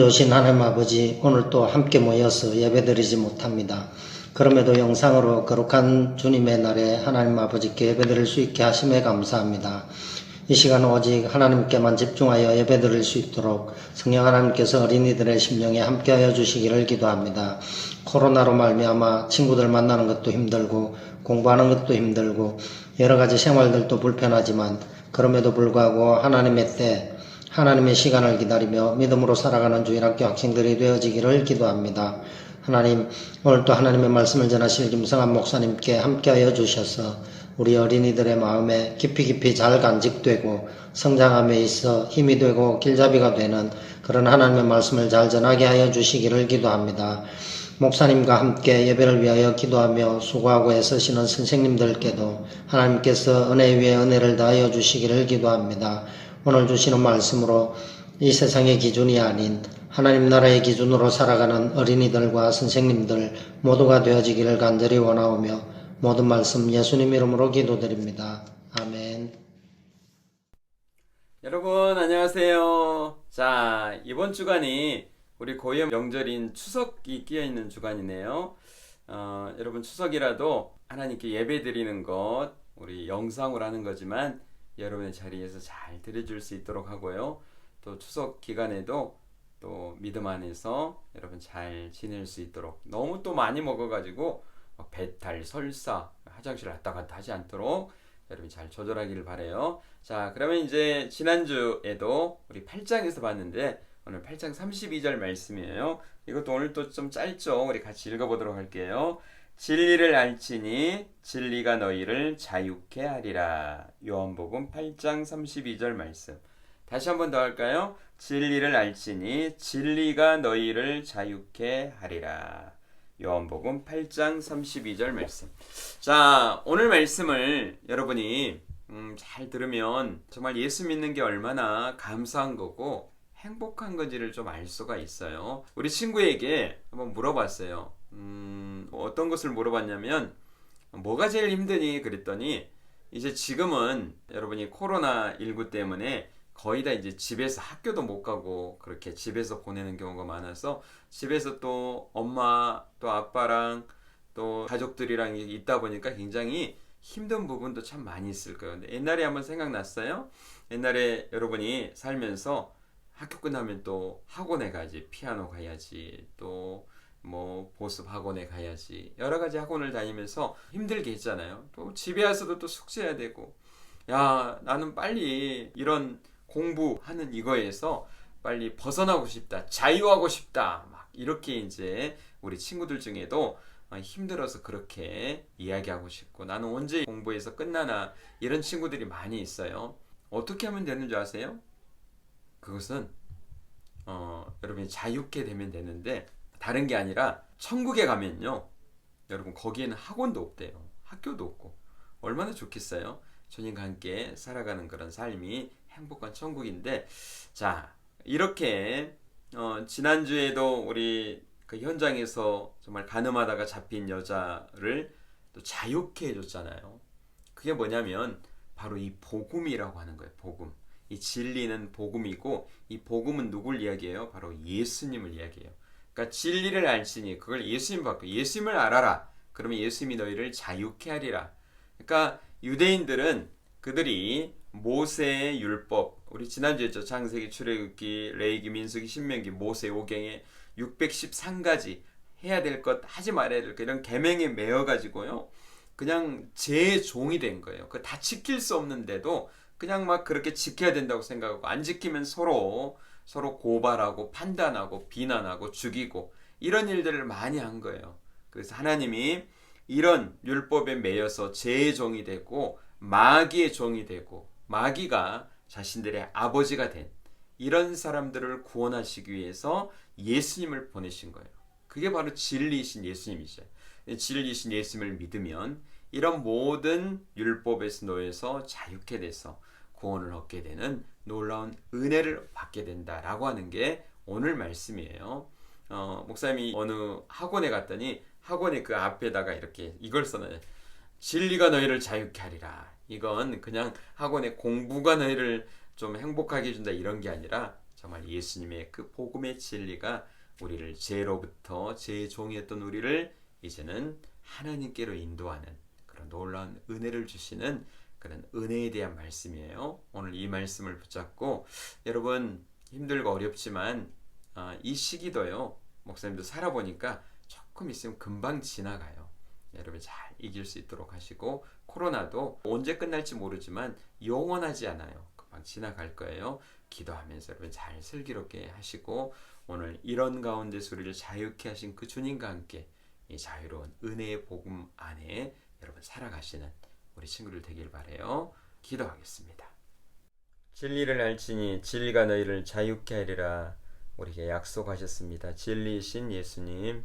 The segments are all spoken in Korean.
참 좋으신 하나님 아버지 오늘 또 함께 모여서 예배드리지 못합니다. 그럼에도 영상으로 거룩한 주님의 날에 하나님 아버지께 예배드릴 수 있게 하심에 감사합니다. 이 시간 오직 하나님께만 집중하여 예배드릴 수 있도록 성령 하나님께서 어린이들의 심령에 함께하여 주시기를 기도합니다. 코로나로 말미암아 친구들 만나는 것도 힘들고 공부하는 것도 힘들고 여러 가지 생활들도 불편하지만 그럼에도 불구하고 하나님의 때 하나님의 시간을 기다리며 믿음으로 살아가는 주일학교 학생들이 되어지기를 기도합니다. 하나님, 오늘 또 하나님의 말씀을 전하실 김성한 목사님께 함께하여 주셔서 우리 어린이들의 마음에 깊이 깊이 잘 간직되고 성장함에 있어 힘이 되고 길잡이가 되는 그런 하나님의 말씀을 잘 전하게 하여 주시기를 기도합니다. 목사님과 함께 예배를 위하여 기도하며 수고하고 애쓰시는 선생님들께도 하나님께서 은혜 위에 은혜를 다하여 주시기를 기도합니다. 오늘 주시는 말씀으로 이 세상의 기준이 아닌 하나님 나라의 기준으로 살아가는 어린이들과 선생님들 모두가 되어지기를 간절히 원하오며 모든 말씀 예수님 이름으로 기도드립니다. 아멘. 여러분 안녕하세요. 자 이번 주간이 우리 고유 명절인 추석이 끼어 있는 주간이네요. 어, 여러분 추석이라도 하나님께 예배 드리는 것 우리 영상으로 하는 거지만 여러분의 자리에서 잘 드려줄 수 있도록 하고요. 또 추석 기간에도 또 믿음 안에서 여러분 잘 지낼 수 있도록 너무 또 많이 먹어가지고 막 배탈, 설사, 화장실 왔다 갔다 하지 않도록 여러분 잘 조절하기를 바래요. 자, 그러면 이제 지난주에도 우리 8장에서 봤는데 오늘 8장 32절 말씀이에요. 이것도 오늘 또 좀 짧죠. 우리 같이 읽어보도록 할게요. 진리를 알지니 진리가 너희를 자유케 하리라. 요한복음 8장 32절 말씀. 다시 한 번 더 할까요? 진리를 알지니 진리가 너희를 자유케 하리라. 요한복음 8장 32절 말씀. 자, 오늘 말씀을 여러분이 음, 잘 들으면 정말 예수 믿는 게 얼마나 감사한 거고 행복한 건지를 좀 알 수가 있어요. 우리 친구에게 한번 물어봤어요. 음, 어떤 것을 물어봤냐면 뭐가 제일 힘드니 그랬더니 이제 지금은 여러분이 코로나 19 때문에 거의 다 이제 집에서 학교도 못 가고 그렇게 집에서 보내는 경우가 많아서 집에서 또 엄마 또 아빠랑 또 가족들이랑 있다 보니까 굉장히 힘든 부분도 참 많이 있을 거예요. 옛날에 한번 생각났어요. 옛날에 여러분이 살면서 학교 끝나면 또 학원에 가야지 피아노 가야지 또 뭐 보습 학원에 가야지 여러 가지 학원을 다니면서 힘들게 했잖아요. 또 집에 와서도 또 숙제해야 되고 야 나는 빨리 이런 공부하는 이거에서 빨리 벗어나고 싶다 자유하고 싶다 막 이렇게 이제 우리 친구들 중에도 힘들어서 그렇게 이야기하고 싶고 나는 언제 공부해서 끝나나 이런 친구들이 많이 있어요. 어떻게 하면 되는 줄 아세요? 그것은 어, 여러분이 자유케 되면 되는데 다른 게 아니라 천국에 가면요. 여러분 거기에는 학원도 없대요. 학교도 없고. 얼마나 좋겠어요? 주님과 함께 살아가는 그런 삶이 행복한 천국인데 자 이렇게 어, 지난주에도 우리 그 현장에서 정말 가늠하다가 잡힌 여자를 또 자유케 해줬잖아요. 그게 뭐냐면 바로 이 복음이라고 하는 거예요 복음 이 진리는 복음이고 이 복음은 누굴 이야기해요? 바로 예수님을 이야기해요. 그러니까 진리를 알지니 그걸 예수님 받고 예수님을 알아라. 그러면 예수님이 너희를 자유케 하리라. 그러니까 유대인들은 그들이 모세의 율법 우리 지난주에 했죠. 창세기, 출애굽기, 레이기, 민수기, 신명기, 모세 오경에 613가지 해야 될 것, 하지 말아야 될 것 이런 계명에 매여 가지고요. 그냥 제 종이 된 거예요. 그 다 지킬 수 없는데도 그냥 막 그렇게 지켜야 된다고 생각하고 안 지키면 서로 서로 고발하고 판단하고 비난하고 죽이고 이런 일들을 많이 한 거예요. 그래서 하나님이 이런 율법에 매여서 제 종이 되고 마귀의 종이 되고 마귀가 자신들의 아버지가 된 이런 사람들을 구원하시기 위해서 예수님을 보내신 거예요. 그게 바로 진리이신 예수님이죠. 진리이신 예수님을 믿으면 이런 모든 율법에서 놓여서 자유케 돼서 구원을 얻게 되는 놀라운 은혜를 받게 된다라고 하는 게 오늘 말씀이에요. 어, 목사님이 어느 학원에 갔더니 학원의 그 앞에다가 이렇게 이걸 써놔요. 진리가 너희를 자유케 하리라. 이건 그냥 학원의 공부가 너희를 좀 행복하게 해준다 이런 게 아니라 정말 예수님의 그 복음의 진리가 우리를 죄로부터 죄의 종이었던 우리를 이제는 하나님께로 인도하는 그런 놀라운 은혜를 주시는 그런 은혜에 대한 말씀이에요. 오늘 이 말씀을 붙잡고 여러분 힘들고 어렵지만 아, 이 시기도요. 목사님도 살아보니까 조금 있으면 금방 지나가요. 여러분 잘 이길 수 있도록 하시고 코로나도 언제 끝날지 모르지만 영원하지 않아요. 금방 지나갈 거예요. 기도하면서 여러분 잘 슬기롭게 하시고 오늘 이런 가운데서 우리를 자유케 하신 그 주님과 함께 이 자유로운 은혜의 복음 안에 여러분 살아가시는 우리 친구들 되길 바래요. 기도하겠습니다. 진리를 알지니 진리가 너희를 자유케 하리라 우리에게 약속하셨습니다. 진리이신 예수님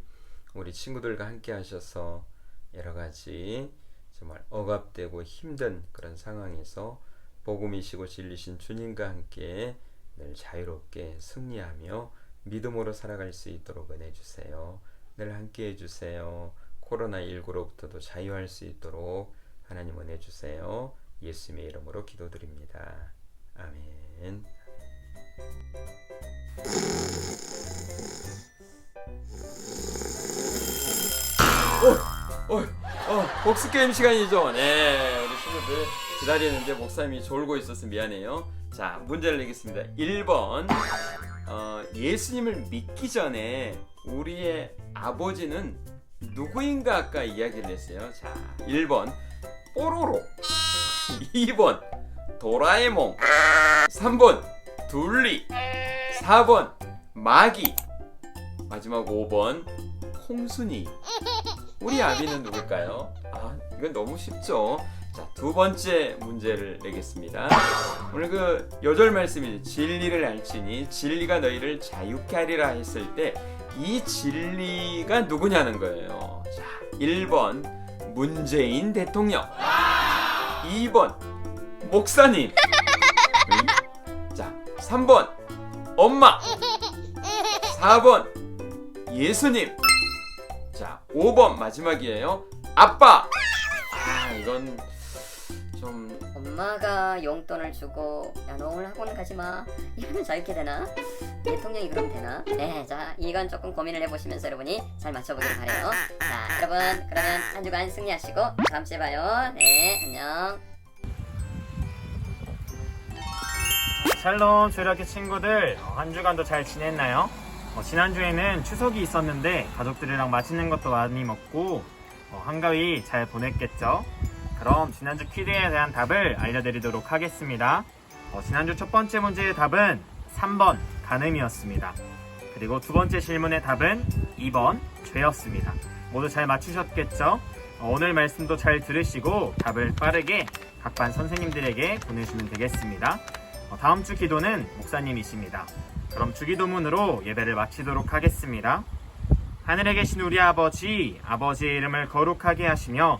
우리 친구들과 함께 하셔서 여러 가지 정말 억압되고 힘든 그런 상황에서 복음이시고 진리신 주님과 함께 늘 자유롭게 승리하며 믿음으로 살아갈 수 있도록 은혜 주세요. 늘 함께 해주세요. 코로나19로부터도 자유할 수 있도록 하나님 은혜 주세요. 예수님의 이름으로 기도드립니다. 아멘. 어, 어, 복수 게임 시간이죠. 네, 우리 친구들 기다리는데 목사님이 졸고 있어서 미안해요. 자, 문제를 내겠습니다. 1번. 어, 예수님을 믿기 전에 우리의 아버지는 누구인가 아까 이야기를 했어요. 자, 1번. 뽀로로. 2번. 도라에몽. 3번. 둘리. 4번. 마기. 마지막 5번. 콩순이. 우리 아비는 누굴까요? 아, 이건 너무 쉽죠. 자, 두 번째 문제를 내겠습니다. 오늘 그 여절 말씀이 진리를 알지니 진리가 너희를 자유케 하리라 했을 때 이 진리가 누구냐는 거예요. 자, 1번 문재인 대통령. 2번 목사님. 음? 자, 3번 엄마. 4번 예수님. 자, 5번 마지막이에요. 아빠. 아, 이건 좀 엄마가 용돈을 주고 야 너 오늘 학원 가지 마 이러면 자유케 되나? 대통령이 그럼 되나? 네, 자 이건 조금 고민을 해보시면서 여러분이 잘 맞춰보길 바래요. 자, 여러분 그러면 한 주간 승리하시고 다음 주에 봐요. 네, 안녕. 샬롬 주일학교 친구들 어, 한 주간도 잘 지냈나요? 어, 지난주에는 추석이 있었는데 가족들이랑 맛있는 것도 많이 먹고 어, 한가위 잘 보냈겠죠? 그럼 지난주 퀴즈에 대한 답을 알려드리도록 하겠습니다. 어, 지난주 첫 번째 문제의 답은 3번 간음이었습니다. 그리고 두 번째 질문의 답은 2번 죄였습니다. 모두 잘 맞추셨겠죠? 어, 오늘 말씀도 잘 들으시고 답을 빠르게 각반 선생님들에게 보내주시면 되겠습니다. 어, 다음 주 기도는 목사님이십니다. 그럼 주기도문으로 예배를 마치도록 하겠습니다. 하늘에 계신 우리 아버지, 아버지의 이름을 거룩하게 하시며,